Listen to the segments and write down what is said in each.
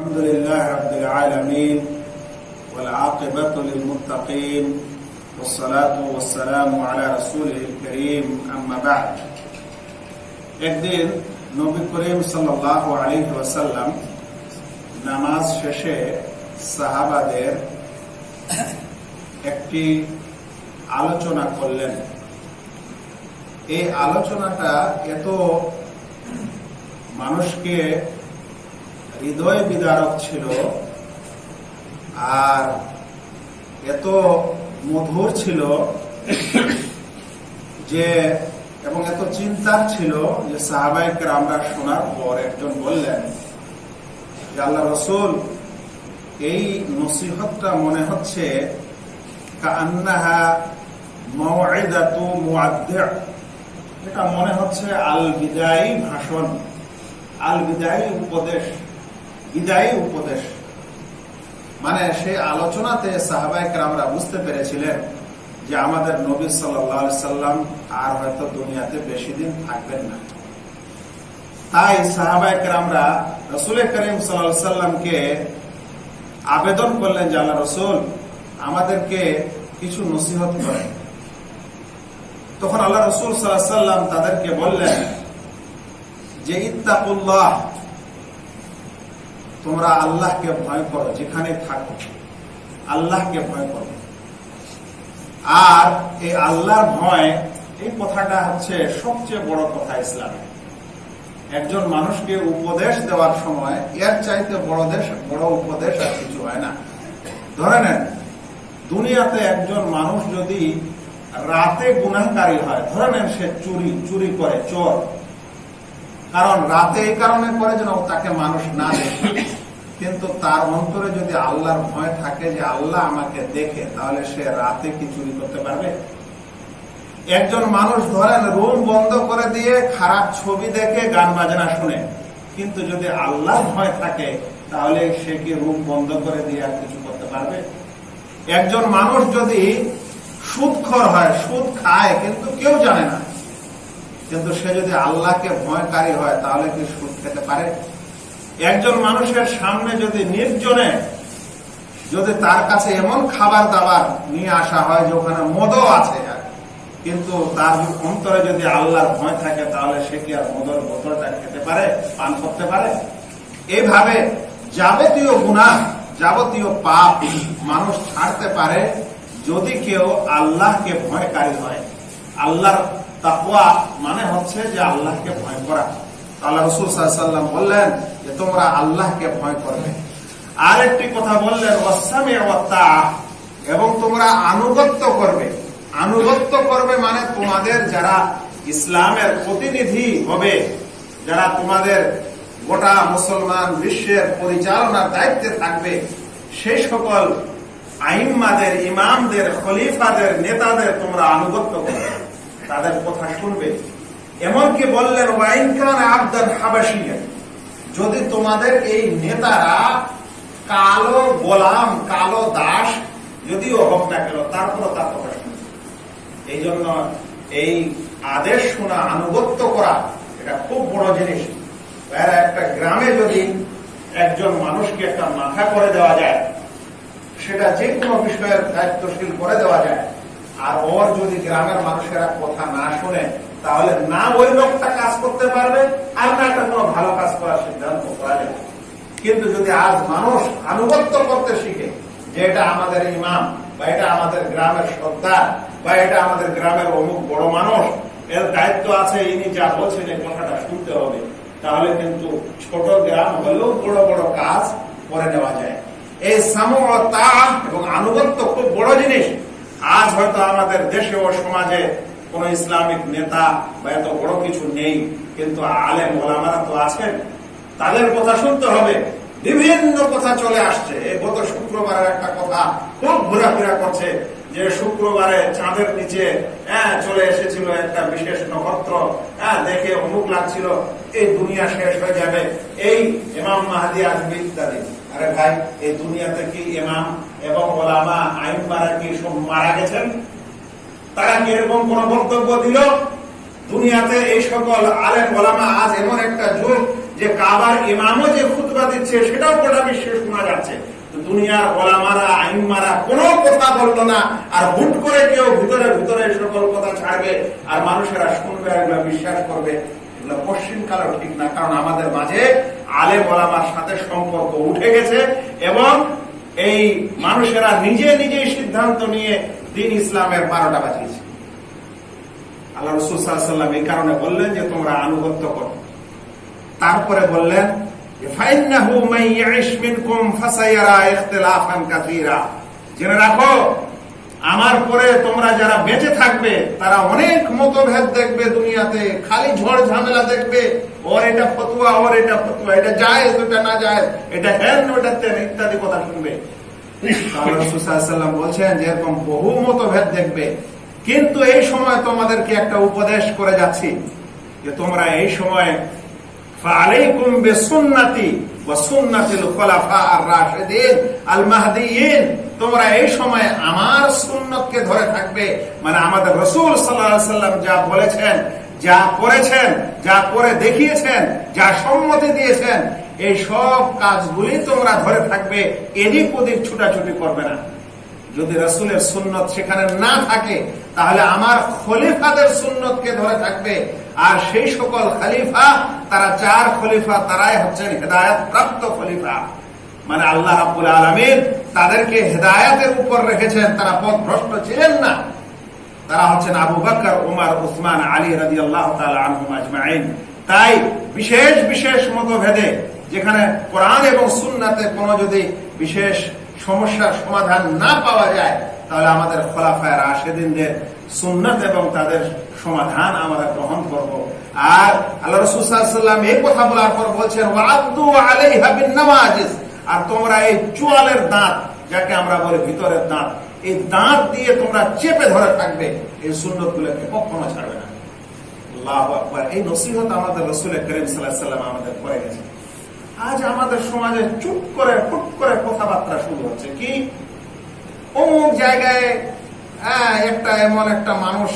الحمد لله رب العالمين والعاقبة للمتقين والصلاة والسلام على رسوله الكريم أما بعد একদিন নবী করিম সাল্লাহ আলী ওয়াসাল্লাম নামাজ শেষে সাহাবাদের একটি আলোচনা করলেন এই আলোচনাটা এত মানুষকে হৃদয় বিদারক ছিল, আর এত মধুর ছিল যে, এবং এত চিন্তার ছিল যে সাহাবাহিকের আমরা শোনার পর একজন বললেন, যে আল্লাহ রসুল, এই নসিহতটা মনে হচ্ছে এটা মনে হচ্ছে আল বিদায়ী ভাষণ আল বিদায়ী উপদেশ। বিদায়ী উপদেশ। মানে সেই আলোচনাতে সাহাবাইকে আমরা বুঝতে পেরেছিলেন যে আমাদের নবী সাল্লাম আর হয়তো দুনিয়াতে বেশি দিন থাকবেন না। তাই সাহাবাইকে আমরা রসুল করিম সাল্লাহ সাল্লামকে আবেদন করলেন যে আল্লাহ রসুল, আমাদেরকে কিছু নসিহত করেন। তখন আল্লাহ রসুল সাল্লাম তাদেরকে বললেন যে ইত্তাকুল্লাহ তোমরা আল্লাহকে ভয় করো, যেখানে থাকো। আল্লাহকে ভয় করো। আর এই আল্লাহর ভয়, এই কথাটা হচ্ছে সবচেয়ে বড় কথা ইসলামে। একজন মানুষকে উপদেশ দেওয়ার সময়, এর চাইতে বড় দেশ, বড় উপদেশ আর কিছু হয় না। ধরে নেন, দুনিয়াতে একজন মানুষ যদি রাতে গুনাহকারী হয়, ধরে নেন সে চুরি চুরি করে, চোর। কারণ রাতে এই কারণে করে যেন তাকে মানুষ না দেখে। কিন্তু তার অন্তরে যদি আল্লাহর ভয় থাকে যে আল্লাহ আমাকে দেখে, তাহলে সে রাতে কি চুরি করতে পারবে? একজন মানুষ ধরেন রুম বন্ধ করে দিয়ে খারাপ ছবি দেখে গান বাজনা শুনে। কিন্তু যদি আল্লাহ ভয় থাকে, তাহলে সে কি রুম বন্ধ করে দিয়ে আর কিছু করতে পারবে? একজন মানুষ যদি সুদখর হয়, সুদ খায়, কিন্তু কেউ জানে না। কিন্তু সে যদি আল্লাহকে ভয়কারী হয়, তাহলে কি সুদ খেতে পারে? একজন মানুষের সামনে যদি নির্জনে যদি তার কাছে এমন খাবার দাবার নিয়ে আসা হয় যে ওখানে মদও আছে, কিন্তু তার অন্তরে যদি আল্লাহর ভয় থাকে, তাহলে সে কি আর মদর বোতলটা খেতে পারে, পান করতে পারে? এভাবে যাবতীয় গুণা যাবতীয় পাপ মানুষ ছাড়তে পারে যদি কেউ আল্লাহকে ভয়কারী হয়। আল্লাহর তাকুয়া মানে হচ্ছে যে আল্লাহকে ভয় করা। আল্লাহ রসুল সাল্লাম বললেন যে, তোমরা আল্লাহকে ভয় করবে। আরেকটি কথা বললেন অসামে এবং তোমরা আনুগত্য করবে। আনুগত্য করবে মানে তোমাদের যারা ইসলামের প্রতিনিধি হবে, যারা তোমাদের গোটা মুসলমান বিশ্বের পরিচালনার দায়িত্বে থাকবে, সেই সকল আইম্মাদের, ইমামদের, খলিফাদের, নেতাদের তোমরা আনুগত্য করবে। তাদের কথা শুনবে। এমনকি বললেন ওয়াইনখান আবদান হাবাসিয়া যদি তোমাদের এই নেতারা কালো গোলাম, কালো দাস, যদিও হোক না কেন তারপর তার কথা শুনবে। এই জন্য এই আদেশ শোনা, আনুগত্য করা, এটা খুব বড় জিনিস। একটা গ্রামে যদি একজন মানুষকে একটা মাথা করে দেওয়া যায়, সেটা যে কোনো বিষয়ের দায়িত্বশীল করে দেওয়া যায় আর ওর যদি গ্রামের মানুষেরা কথা না শুনে তাহলে না ওই লোকটা কাজ করতে পারবে আর না একটা কোনো ভালো কাজ করার সিদ্ধান্ত করা যাবে। কিন্তু যদি আজ মানুষ আনুগত্য করতে শিখে যে এটা আমাদের ইমাম বা এটা আমাদের গ্রামের সর্দার বা এটা আমাদের গ্রামের অমুক বড় মানুষ, এর দায়িত্ব আছে, ইনি যা বলছেন এই কথাটা শুনতে হবে, তাহলে কিন্তু ছোট গ্রাম হলেও বড় বড় কাজ করে নেওয়া যায়। এই সামতা এবং আনুগত্য খুব বড় জিনিস। আজ হয়তো আমাদের দেশে ও সমাজে কোন ইসলামিক নেতা বা এত বড় কিছু নেই, কিন্তু আলেম ওলামারা তো আছেন। তাদের কথা শুনতে হবে। বিভিন্ন কথা চলে আসছে। গত শুক্রবারের একটা কথা খুব ঘোরাফেরা করছে যে শুক্রবারে চাঁদের নিচে হ্যাঁ চলে এসেছিল একটা বিশেষ নক্ষত্র। হ্যাঁ দেখে অমুক লাগছিল, এই দুনিয়া শেষ হয়ে যাবে। এই ইমাম মাহাদি আসবে ইত্যাদি আরে ভাই, এই দুনিয়াতে কি ইমাম এবং ওলামা আইন মারা কি সব মারা গেছেন? তারা কি এরকম কোন বক্তব্য দিল? দুনিয়াতে এই সকল আলেম ওলামা আজ এমন একটা যুগ যে কাবার ইমামও যে খুতবা দিচ্ছে, সেটাও গোটা বিশ্বে শোনা যাচ্ছে। দুনিয়ার ওলামারা, আইনমারা কোনো কথা বলল না, আর হুট করে কেউ ভিতরে ভিতরে সকল কথা ছাড়বে, আর মানুষেরা শুনবে বিশ্বাস করবে। এগুলো পশ্চিমকালও ঠিক না, কারণ আমাদের মাঝে আলে ওলামার সাথে সম্পর্ক উঠে গেছে এবং এই মানুষেরা নিজে নিজেই সিদ্ধান্ত নিয়ে দিন ইসলামের বারোটা বাজিয়েছে। আল্লাহ রসুল সাল্লাম এই কারণে বললেন যে, তোমরা আনুগত্য করো। তারপরে বললেন জেনে রাখো আমার পরে তোমরা যারা বেঁচে থাকবে, তারা অনেক মতভেদ দেখবে দুনিয়াতে, খালি ঝড় ঝামেলা দেখবে, ওর এটা ফতুয়া, ওর এটা ফতুয়া, এটা জায়েজ, ওটা না জায়েজ, এটা হেন ওটা তেন ইত্যাদি কথা শুনবে। বলছেন যে এরকম বহু মতভেদ দেখবে। কিন্তু এই সময় তোমাদেরকে একটা উপদেশ করে যাচ্ছি, যে তোমরা এই সময় فعليكم بسنتي وسنة الخلفاء الراشدين المهديين তোমরা এই সময় আমার সুন্নতকে ধরে থাকবে মানে আমাদের রসুল সাল্লাল্লাহু সাল্লাম যা বলেছেন যা করেছেন যা করে দেখিয়েছেন যা সম্মতি দিয়েছেন এই সব কাজগুলি তোমরা ধরে থাকবে এদিক ওদিক ছুটাছুটি করবে না যদি রসুলের সুন্নত সেখানে না থাকে তাহলে আমার খলিফাদের সুন্নতকে ধরে থাকবে আর সেই সকল খলিফা, তারা চার খলিফা, তারাই হচ্ছেন হেদায়ত প্রাপ্ত খলিফা। মানে আল্লাহ রাব্বুল আলমিন তাদেরকে হেদায়তের উপর রেখেছেন, তারা পথ ভ্রষ্ট ছিলেন না। তারা হচ্ছেন আবু বকর, উমার, উসমান, আলী রাজি আল্লাহ আজমাইন। তাই বিশেষ বিশেষ মতভেদে যেখানে কোরআন এবং সুন্নাতে কোনো যদি বিশেষ সমস্যার সমাধান না পাওয়া যায়, তাহলে আমাদের খোলাফায় রাশেদিনদের সুন্নত এবং তাদের সমাধান আমরা গ্রহণ করব। আর আল্লাহ রসুল এই কথা বলার পর বলছেন আর তোমরা এই চুয়ালের দাঁত, যাকে আমরা বলি ভিতরের দাঁত, এই দাঁত দিয়ে তোমরা চেপে ধরে থাকবে। এই সুন্নত গুলোকে কখনো ছাড়বে না। এই নসিহত আমাদের রসুল করিম সাল্লাহ আমাদের করে গেছে আজ আমাদের সমাজে চুপ করে, ফুট করে কথাবার্তা শুরু হচ্ছে। কি? অমুক জায়গায় একটা এমন একটা মানুষ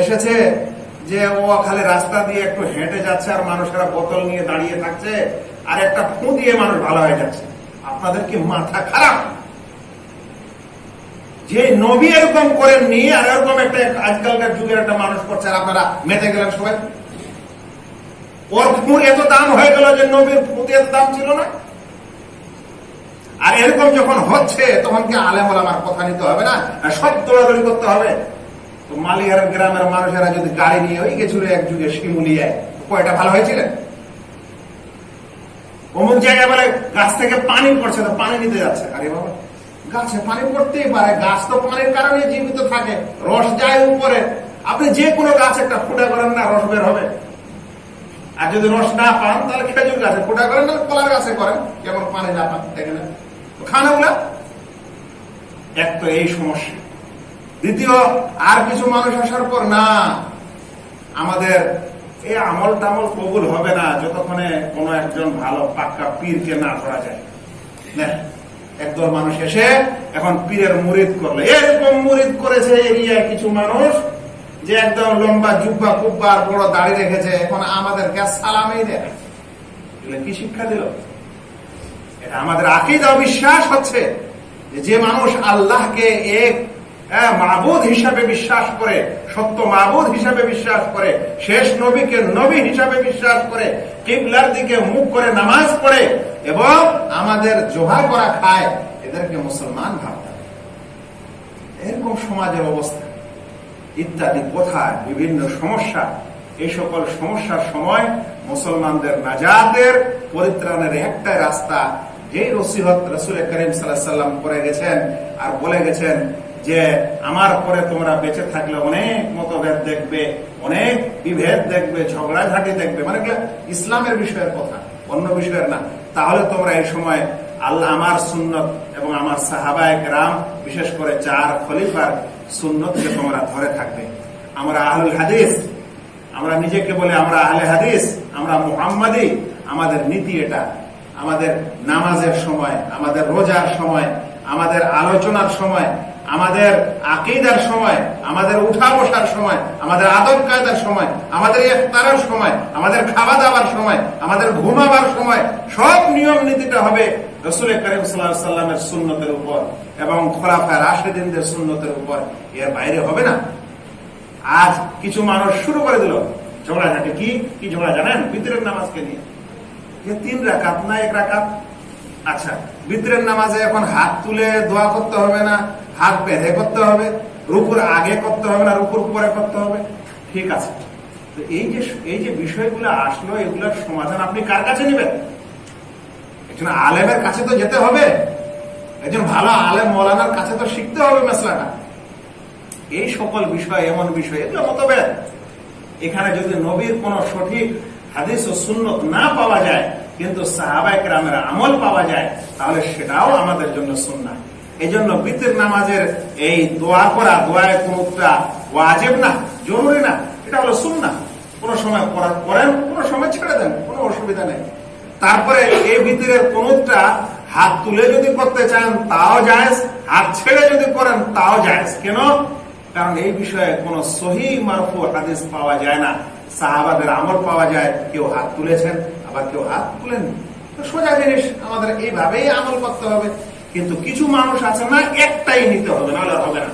এসেছে যে ও খালি রাস্তা দিয়ে একটু হেঁটে যাচ্ছে আর মানুষেরা বোতল নিয়ে দাঁড়িয়ে থাকছে আর একটা ফু দিয়ে মানুষ ভালো হয়ে যাচ্ছে। আপনাদের কি মাথা খারাপ? যে নবী এরকম করেননি আর এরকম একটা আজকালকার যুগের একটা মানুষ করছে আর আপনারা মেতে গেলেন সবাই? ওর ফুল এত দাম হয়ে গেল যে নবীর ফুতের দাম ছিল না? আর এরকম যখন হচ্ছে তখন কি আলেম আমার কথা নিতে হবে না? সব দৌড়াদৌড়ি করতে হবে? তো মালিহারের গ্রামের মানুষেরা যদি গাড়ি নিয়ে ওই গেছিল এক যুগে শিমুলিয়ায় কয়টা ভালো হয়েছিলেন? অমুক জায়গায় বলে গাছ থেকে পানি পড়ছে তো পানি নিতে যাচ্ছে। আরে বাবা, গাছে পানি পড়তেই পারে, গাছ তো পানির কারণে জীবিত থাকে, রস যায় উপরে। আপনি যে কোনো গাছ একটা ফুটা করেন না, রস বের হবে। আর যদি রস না পান, তাহলে খেজুর গাছে ফোটা করেন, না কলার গাছে করেন, যেমন পানি না পান দেখে না? খান ওগুলা। এক তো এই সমস্যা। দ্বিতীয়, আর কিছু মানুষ আসার পর না, আমাদের এই আমল টামল কবুল হবে না যতক্ষণে কোন একজন ভালো, পাক্কা পীরকে না ধরা যায়। একদল মানুষ এসে এখন পীরের মুরিদ করল। এরকম মুরিদ করেছে এরিয়ায় কিছু মানুষ যে একদম লম্বা জুব্বা কুব্বা আর বড় দাড়ি রেখেছে। এখন আমাদেরকে সালামই দেয় এগুলো কি শিক্ষা দিল? এটা আমাদের আকিদা বিশ্বাস হচ্ছে যে মানুষ আল্লাহকে এক হ্যাঁ, মাবুদ হিসাবে বিশ্বাস করে সত্য মাবুদ হিসাবে বিশ্বাস করে শেষ নবীকে নবী হিসাবে বিশ্বাস করে কিবলার দিকে মুখ করে নামাজ পড়ে এবং আমাদের জোহা করা খায় এদেরকে মুসলমান ভাবতে এরকম সমাজের অবস্থা। ইত্যাদি কোথায়? বিভিন্ন সমস্যা। এই সকল সমস্যার সময় মুসলমানদের নাজাতের পরিত্রাণের একটাই রাস্তা যেই রসিহত রসুল করিম সাল্লাম করে গেছেন আর বলে গেছেন যে আমার পরে তোমরা বেঁচে থাকলে অনেক মতভেদ দেখবে, অনেক বিভেদ দেখবে, ঝগড়াঝাটি দেখবে। মানে ইসলামের বিষয়ের কথা, অন্য বিষয়ের না। তাহলে তোমরা এই সময় আল্লাহ আমার সুন্নত এবং আমার সাহাবায়ক রাম বিশেষ করে চার খলিফার সুন্নতকে তোমরা ধরে থাকবে। আমরা আহলুল হাদিস, আমরা নিজেকে বলে আমরা আহলে হাদিস, আমরা মুহাম্মাদি, আমাদের নীতি এটা। আমাদের নামাজের সময়, আমাদের রোজার সময়, আমাদের আলোচনার সময় আমাদের আকিদার সময়, আমাদের উঠা বসার সময়, আমাদের আদব কায়দার সময়, আমাদের ইফতারের সময়, আমাদের খাওয়া দাওয়ার সময়, আমাদের ঘুমাবার সময়, সব নিয়ম নীতিটা হবে রসুল করিম সাল্লামের সুন্নতের উপর এবং খোলাফায় রাশেদিনদের সুন্নতের উপর। এর বাইরে হবে না। আজ কিছু মানুষ শুরু করে দিল ঝগড়াঝাটি। কি? কি ঝগড়া জানেন? বিতরের নামাজকে নিয়ে। যে তিন রাকাত না এক রাকাত? আচ্ছা বিতরের নামাজে এখন হাত তুলে দোয়া করতে হবে না? হাত বেঁধে করতে হবে, রুকুর আগে করতে হবে না, রুকুর পরে করতে হবে। ঠিক আছে। তো এই যে এই যে বিষয়গুলো আসলো, এগুলোর সমাধান আপনি কার কাছে নেবেন? একজন আলেমের কাছে তো যেতে হবে। একজন ভালো আলেম মৌলানার কাছে তো শিখতে হবে মেসলাটা। এই সকল বিষয় এমন বিষয়, এগুলো মতভেদ। এখানে যদি নবীর কোন সঠিক হাদিস ও সুন্নত না পাওয়া যায়, কিন্তু সাহাবাই গ্রামের আমল পাওয়া যায়, তাহলে সেটাও আমাদের জন্য সুন্না এই জন্য বিতের নামাজের এই দোয়া করা, দোয়ায় কোনটা ওয়াজেব না, জরুরি না, এটা হলো সুন্না কোনো সময় করা- করেন, কোনো সময় ছেড়ে দেন, কোনো অসুবিধা নেই। তারপরে এই ভিতরের কোনটা হাত তুলে যদি করতে চান, তাও জায়েজ। হাত ছেড়ে যদি করেন, তাও জায়েজ। কেন? কারণ এই বিষয়ে কোন সহি মারফু হাদিস পাওয়া যায় না। সাহাবাদের আমল পাওয়া যায়, কেউ হাত তুলেছেন, আবার কেউ হাত তুলেন তো সোজা জিনিস, আমাদের এইভাবেই আমল করতে হবে। কিন্তু কিছু মানুষ আছে না, একটাই নিতে হবে, নাহলে হবে না।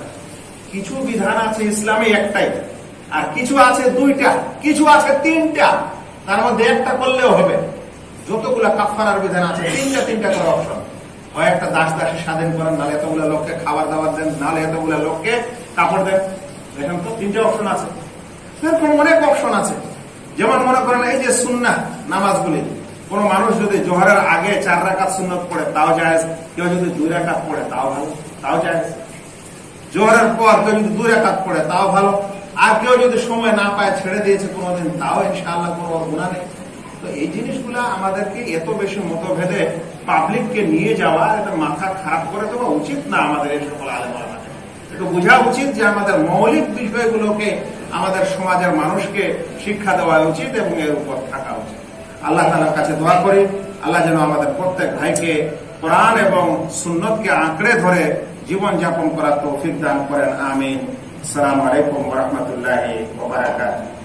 কিছু বিধান আছে ইসলামে একটাই, আর কিছু আছে দুইটা, কিছু আছে তিনটা। তার মধ্যে একটা করলেও হবে। যতগুলা কাফারার বিধান আছে, তিনটা তিনটা করে অপশন হয় একটা দাস দাসী স্বাধীন করেন, নাহলে এতগুলো লোককে খাবার দাবার দেন, নাহলে এতগুলো লোককে কাপড় দেন। দেখেন তো, তিনটে অপশন আছে। এরকম অনেক অপশন আছে। যেমন মনে করেন এই যে সুন্না নামাজগুলি। কোন মানুষ যদি জোহরের আগে চার রাকাত সুন্নত পড়ে, তাও যায় কেউ যদি দুই রাকাত পড়ে, তাও ভালো, তাও যায় জোহরের পর কেউ যদি দুই রাকাত পড়ে, তাও ভালো। আর কেউ যদি সময় না পায়, ছেড়ে দিয়েছে কোনোদিন, তাও ইনশাআল্লাহ কোনো গুণা নেই। তো এই জিনিসগুলা আমাদেরকে এত বেশি মতভেদে পাবলিককে নিয়ে যাওয়া, এটা মাথা খারাপ করে দেওয়া উচিত না আমাদের এই সকল আলেমাকে একটু বোঝা উচিত যে আমাদের মৌলিক বিষয়গুলোকে আমাদের সমাজের মানুষকে শিক্ষা দেওয়া উচিত এবং এর উপর থাকা আল্লাহ তালার কাছে দোয়া করি। আল্লাহ যেন আমাদের প্রত্যেক ভাইকে প্রাণ এবং সুন্নতকে আঁকড়ে ধরে জীবন যাপন করার তৌফিক দান করেন। আমিন। আসসালামু আলাইকুম রহমতুল্লাহ ওবরাকাতুহ